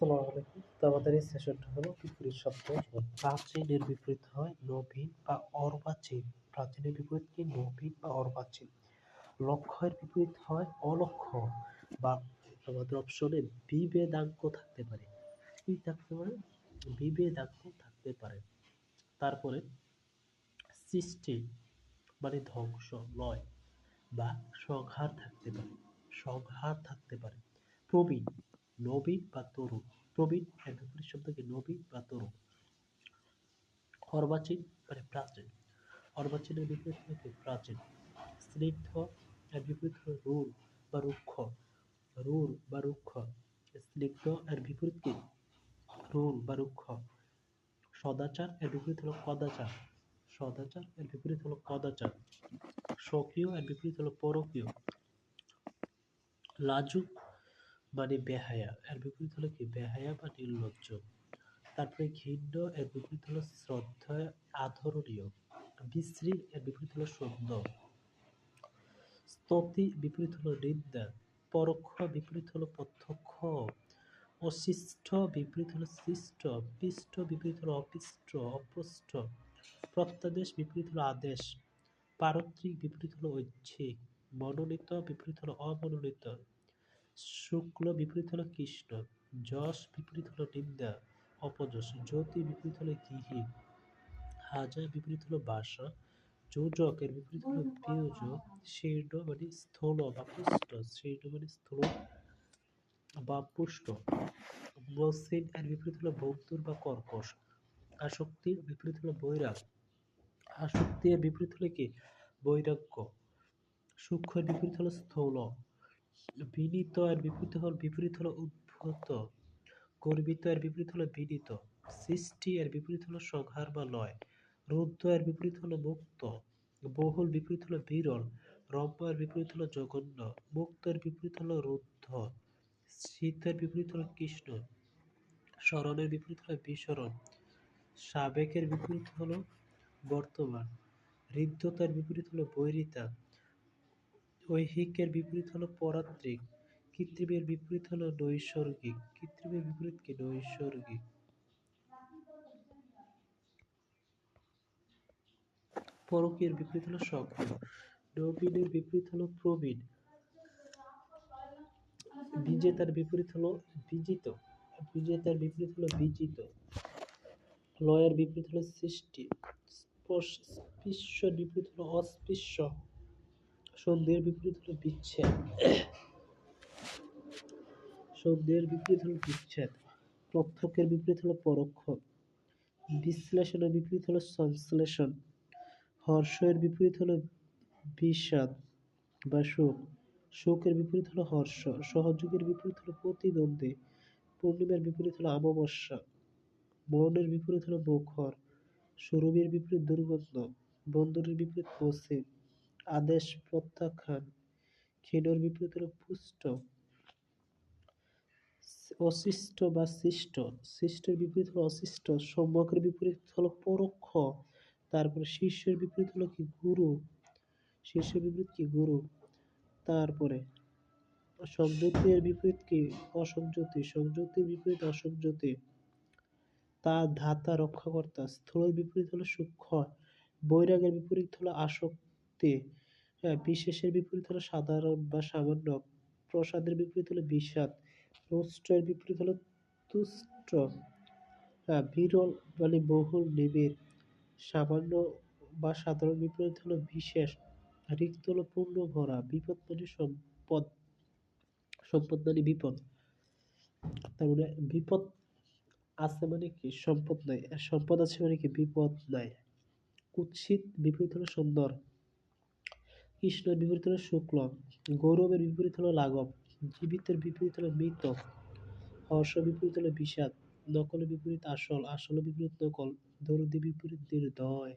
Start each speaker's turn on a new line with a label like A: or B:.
A: আসসালামু আলাইকুম। তো আমাদের এই সেশনটা হলো বিপরীত শব্দ। প্রাচীনের বিপরীত হয় নবীন বা অর্বাচীন। প্রাচীনের বিপরীত কি? নবীন বা অর্বাচীন। লক্ষ্যের বিপরীত হয় অলক্ষ্য বা আমাদের অপশনে বিভেদাঙ্ক থাকতে পারে। কি থাকতে পারে? বিভেদাঙ্ক থাকতে পারে। তারপরে সৃষ্টি মানে ধ্বংস, লয় বা সংহার থাকতে পারে। সংহার থাকতে পারে। প্রবীণ নবীন বা তরুণ প্রবীণ এর বিপরীত শব্দ কি নবীন বা তরুণ অর্বাচীন মানে প্রাচীন। অর্বাচীনের বিপরীত হলো কি? প্রাচীন। স্নিগ্ধ, এর বিপরীত হলো রুর বা রুক্ষ। রুর বা রুক্ষ। স্নিগ্ধ, এর বিপরীত কি? রুর বা রুক্ষ। সদাচার, এর বিপরীত হলো কদাচার। সদাচার, এর বিপরীত হলো কদাচার। স্বকীয়, এর বিপরীত হলো পরকীয়। লাজুক মানে বেহায়া এর বিপরীত হলো কি বেহায়া বা নির্লজ্জ তারপরে ঘৃণ্য এর বিপরীত হলো শ্রদ্ধা আধরণীয় বিশ্রী এর বিপরীত হলো সুন্দর স্তুতি বিপরীত হলো নিন্দা পরোক্ষ বিপরীত হলো প্রত্যক্ষ অশিষ্ট বিপরীত হলো সৃষ্ট পিষ্ট বিপরীত হলো অপিষ্ট অপুষ্ট প্রত্যাদেশ বিপরীত হলো আদেশ পারত্রিক বিপরীত হলো ঐচ্ছিক মনোনীত বিপরীত হলো অমনোনীত শুক্ল বিপরীত হলো কৃষ্ণ, যশ বিপরীত হলো নিন্দা, অপযশ, জ্যোতি বিপরীত হলো গৃহী, হাজা বিপরীত হলো বাসা যোজক এর বিপরীত হলো বিয়োজক শীর্ণ মানে স্থূল বা পুষ্ট, শীর্ণ মানে স্থূল বা পুষ্ট, মসৃণ এর বিপরীত হলো বন্ধুর বা কর্কশ আসক্তির বিপরীত হলো বৈরাগ আসক্তি এর বিপরীত হলো কি? বৈরাগ্য সূক্ষ্মের বিপরীত হলো স্থূল বিনীত এর বিপরীত হল বিপরীত হলো উদ্ভূত গর্বিত এর বিপরীত হলো বিনীত সৃষ্টি এর বিপরীত হলো সংহার বা লয় রুদ্ধ এর বিপরীত হলো মুক্ত বহুল বিপরীত হলো বিরল রম্য এর বিপরীত হলো জঘন্য মুক্ত এর বিপরীত হলো রুদ্ধ শীতের বিপরীত হলো কৃষ্ণ স্মরণের বিপরীত হলো বিস্মরণ সাবেকের বিপরীত হলো বর্তমান হৃদ্যতার বিপরীত হলো বৈরিতা ঐহিকের বিপরীত হলো পরাত্রিক কৃত্রিমের বিপরীত হলো নৈসর্গিক, কৃত্রিমের বিপরীত কি? নৈসর্গিক। পরকীয়ের বিপরীত হলো সক্রিয় নবীনের বিপরীত হলো প্রবীণ। বিজেতার বিপরীত হলো বিজিত। বিজেতার বিপরীত হলো বিজিত। লয়ের বিপরীত হলো সৃষ্টি। স্পৃশ্যর বিপরীত হলো অস্পৃশ্য। সন্ধির বিপরীত হলো বিচ্ছেদ। সন্ধির বিপরীত হলো বিচ্ছেদ। প্রত্যক্ষের বিপরীত হলো পরোক্ষ। বিশ্লেষণের বিপরীত হলো সংশ্লেষণ। হর্ষের বিপরীত হলো বিষাদ বা সুখ শোকের বিপরীত হলো হর্ষ। সহযোগের বিপরীত হলো প্রতিদ্বন্দ্বী। পূর্ণিমার বিপরীত হলো অমাবস্যা। মৌনের বিপরীত হলো মুখর সুরভির বিপরীত দুর্গন্ধ। বন্ধুরের বিপরীত পশ্চিম আদেশ প্রত্যাখ্যান। ক্ষীণর বিপরীত হলো পুষ্ট অশিষ্ট বা শিষ্ট শিষ্টের বিপরীত হলো অশিষ্ট সম্যকের বিপরীত হলো পরোক্ষ। তারপরে শীর্ষের বিপরীত হলো কি? গুরু। শীর্ষের বিপরীত কি? গুরু। তারপরে সংযুতির বিপরীত কি? অসংযতি সংযতির বিপরীত অসংযতি তার ধাতা রক্ষাকর্তা। স্থূলের বিপরীত হলো সূক্ষ্ম। বৈরাগের বিপরীত হলো আসক্তি। হ্যাঁ বিশেষের বিপরীত হলো সাধারণ বা সামান্য। প্রসাদের বিপরীত হলো বিষাদ। রুষ্ট্রের বিপরীত হলো তুষ্ট। হ্যাঁ বিরল মানে বহুল নিবিড়। সামান্য বা সাধারণ বিপরীত হলো বিশেষ। রিক্ত হলো পূর্ণ ভরা। বিপদ মানে সম্পদ। সম্পদ মানে বিপদ। তার মানে বিপদ আছে মানে কি? সম্পদ নাই। সম্পদ আছে মানে কি? বিপদ নাই। কুৎসিত বিপরীত হলো সুন্দর। কৃষ্ণের বিপরীত হলো শুক্ল গৌরবের বিপরীত হলো লাঘব জীবিতের বিপরীত হলো মৃত, হর্ষ বিপরীত হলো বিষাদ নকলের বিপরীত আসল আসলের বিপরীত নকল, দরদি বিপরীত নির্দয়।